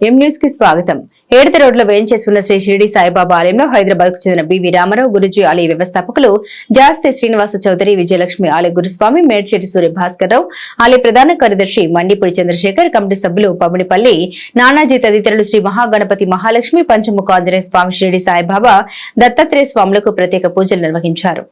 ఎం న్యూస్కి స్వాగతం. ఏడత రోడ్లో వేయించేసుకున్న శ్రీ షిరిడి సాయిబాబా ఆలయంలో హైదరాబాద్కు చెందిన బివి రామారావు గురుజీ ఆలయ వ్యవస్థాపకులు జాస్తి శ్రీనివాస చౌదరి విజయలక్ష్మి ఆలయ గురుస్వామి మేడ్చెట్టి సూర్య భాస్కర్ రావు ఆలయ ప్రధాన కార్యదర్శి మండిపూడి చంద్రశేఖర్ కమిటీ సభ్యులు పమ్మిడిపల్లి నానాజీ తదితరులు శ్రీ మహాగణపతి మహాలక్ష్మి పంచముఖ ఆంజనేయ స్వామి షిరిడి సాయిబాబా దత్తాత్రేయ స్వాములకు ప్రత్యేక పూజలు నిర్వహించారు.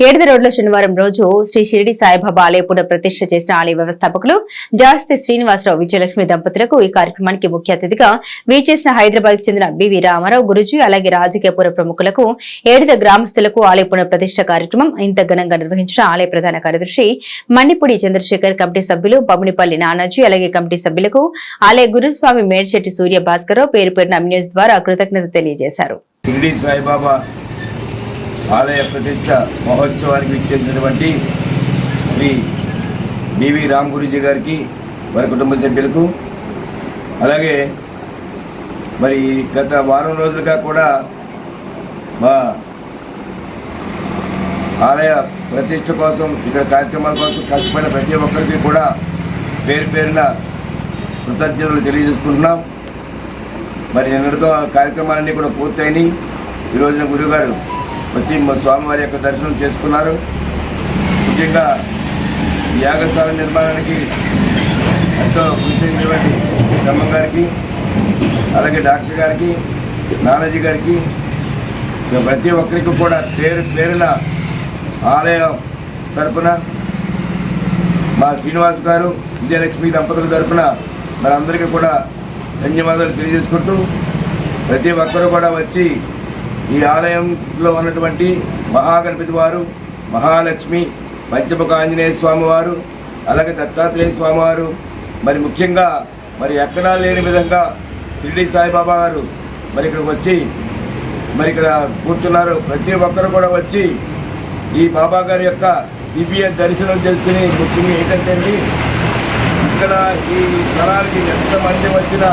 ఏడద రోడ్లో శనివారం రోజు శ్రీ షిరిడి సాయిబాబా ఆలయ ప్రతిష్ట చేసిన ఆలయ వ్యవస్థాపకులు జాస్తి శ్రీనివాసరావు విజయలక్ష్మి దంపతులకు ఈ కార్యక్రమానికి ముఖ్య అతిథిగా వీచేసిన హైదరాబాద్ చెందిన బివి రామారావు గురుజీ అలాగే రాజకీయ పూర్వ ప్రముఖులకు ఏడద గ్రామస్తులకు ఆలయ ప్రతిష్ట కార్యక్రమం ఇంత ఘనంగా నిర్వహించిన ఆలయ ప్రధాన కార్యదర్శి మండిపూడి చంద్రశేఖర్ కమిటీ సభ్యులు బొమ్మనిపల్లి నానాజీ అలాగే కమిటీ సభ్యులకు ఆలయ గురుస్వామి మేడ్చెట్టి సూర్య భాస్కరరావు పేరు పేరున న్యూస్ ద్వారా కృతజ్ఞత తెలియజేశారు. సాయిబాబా ఆలయ ప్రతిష్ట మహోత్సవానికి ఇచ్చేసినటువంటి శ్రీ బివి రామ్ గురూజీ గారికి వారి కుటుంబ సభ్యులకు అలాగే మరి గత వారం రోజులుగా కూడా మా ఆలయ ప్రతిష్ట కోసం ఇక్కడ కార్యక్రమాల కోసం కష్టపడిన ప్రతి ఒక్కరికి కూడా పేరు పేరున కృతజ్ఞతలు తెలియజేసుకుంటున్నాం. మరి నిన్నటితో ఆ కార్యక్రమాలన్నీ కూడా పూర్తయినాయి. ఈ రోజున గురుగారు వచ్చి మా స్వామివారి యొక్క దర్శనం చేసుకున్నారు. ముఖ్యంగా యాగశాల నిర్మాణానికి ఎంతో కృషి చేసినటువంటి బ్రహ్మ గారికి అలాగే డాక్టర్ గారికి నానాజీ గారికి. ప్రతి ఒక్కరికి కూడా పేరు పేరున ఆలయం తరపున మా శ్రీనివాస్ గారు విజయలక్ష్మి దంపతుల తరపున మనందరికీ కూడా ధన్యవాదాలు తెలియజేసుకుంటూ ప్రతి ఒక్కరూ కూడా వచ్చి ఈ ఆలయంలో ఉన్నటువంటి మహాగణపతి వారు మహాలక్ష్మి పంచముఖ ఆంజనేయ స్వామివారు అలాగే దత్తాత్రేయ స్వామివారు మరి ముఖ్యంగా మరి ఎక్కడా లేని విధంగా షిరిడి సాయిబాబా గారు మరి ఇక్కడికి వచ్చి మరి ఇక్కడ కూర్చున్నారు. ప్రతి ఒక్కరు కూడా వచ్చి ఈ బాబా గారి యొక్క దివ్య దర్శనం చేసుకుని ముఖ్యంగా ఏంటంటే అండి, ఇక్కడ ఈ స్థలానికి ఎంతమంది వచ్చినా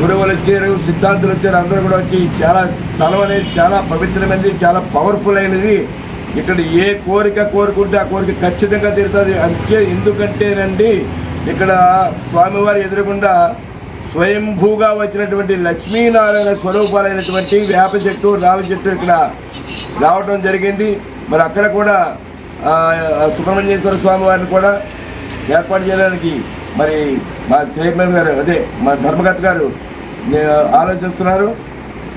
గురువులు వచ్చారు సిద్ధాంతులు వచ్చారు అందరూ కూడా వచ్చి చాలా స్థలం అనేది చాలా పవిత్రమైనది చాలా పవర్ఫుల్ అయినది ఇక్కడ ఏ కోరిక కోరుకుంటే ఆ కోరిక ఖచ్చితంగా తీరుతుంది. అంతే ఎందుకంటేనండి ఇక్కడ స్వామివారి ఎదురుగుండా స్వయంభూగా వచ్చినటువంటి లక్ష్మీనారాయణ స్వరూపాలైనటువంటి వేప చెట్టు రావి చెట్టు ఇక్కడ రావడం జరిగింది. మరి అక్కడ కూడా సుబ్రహ్మణ్యేశ్వర స్వామి వారిని కూడా ఏర్పాటు చేయడానికి మరి మా చైర్మన్ గారు అదే మా ధర్మగత్ గారు ఆలోచిస్తున్నారు.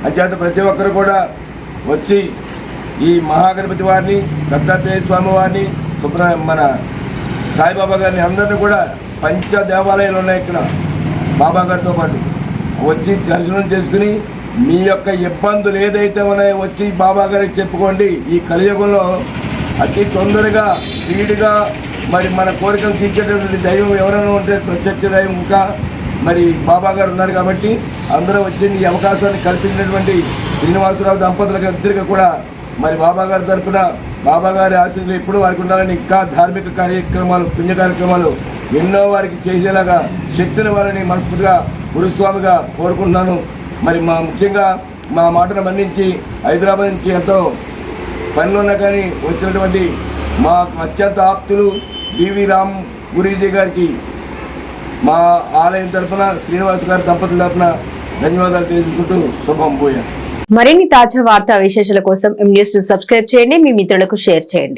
అంచేత ప్రతి ఒక్కరు కూడా వచ్చి ఈ మహాగణపతి వారిని దత్తాత్రేయ స్వామి వారిని సుబ్ర మన సాయిబాబా గారిని అందరినీ కూడా పంచ దేవాలయాలు ఉన్నాయి ఇక్కడ. బాబా గారితో పాటు వచ్చి దర్శనం చేసుకుని మీ యొక్క ఇబ్బందులు ఏదైతే ఉన్నాయో వచ్చి బాబా గారికి చెప్పుకోండి. ఈ కలియుగంలో అతి తొందరగా స్పీడ్గా మరి మన కోరికలు తీర్చేటటువంటి దైవం ఎవరైనా ఉంటే ప్రత్యక్ష దైవం ఇంకా మరి బాబా గారు ఉన్నారు కాబట్టి అందరూ వచ్చి ఈ అవకాశాన్ని కల్పించినటువంటి శ్రీనివాసరావు దంపతులకు ఇద్దరికి కూడా మరి బాబా గారి తరపున బాబా గారి ఆశీస్సులు ఎప్పుడు వారికి ఉండాలని ఇంకా ధార్మిక కార్యక్రమాలు పుణ్య కార్యక్రమాలు ఎన్నో వారికి చేసేలాగా శక్తిని వారిని మనస్ఫూర్తిగా గురుస్వామిగా కోరుకుంటున్నాను. మరి మా ముఖ్యంగా మా మాటను మన్నించి హైదరాబాద్ నుంచి ఎంతో పనులున్నా కానీ వచ్చినటువంటి మా అత్యంత ఆప్తులు డివి రామ్ గురీజీ గారికి మా ఆలయం తరపున శ్రీనివాస్ గారి దంపతుల తరపున ధన్యవాదాలు తెలుసుకుంటూ శుభం పోయాను మరిన్ని తాజా వార్తా విశేషాల కోసం ఎం న్యూస్ సబ్స్క్రైబ్ చేయండి. మీ మిత్రులకు షేర్ చేయండి.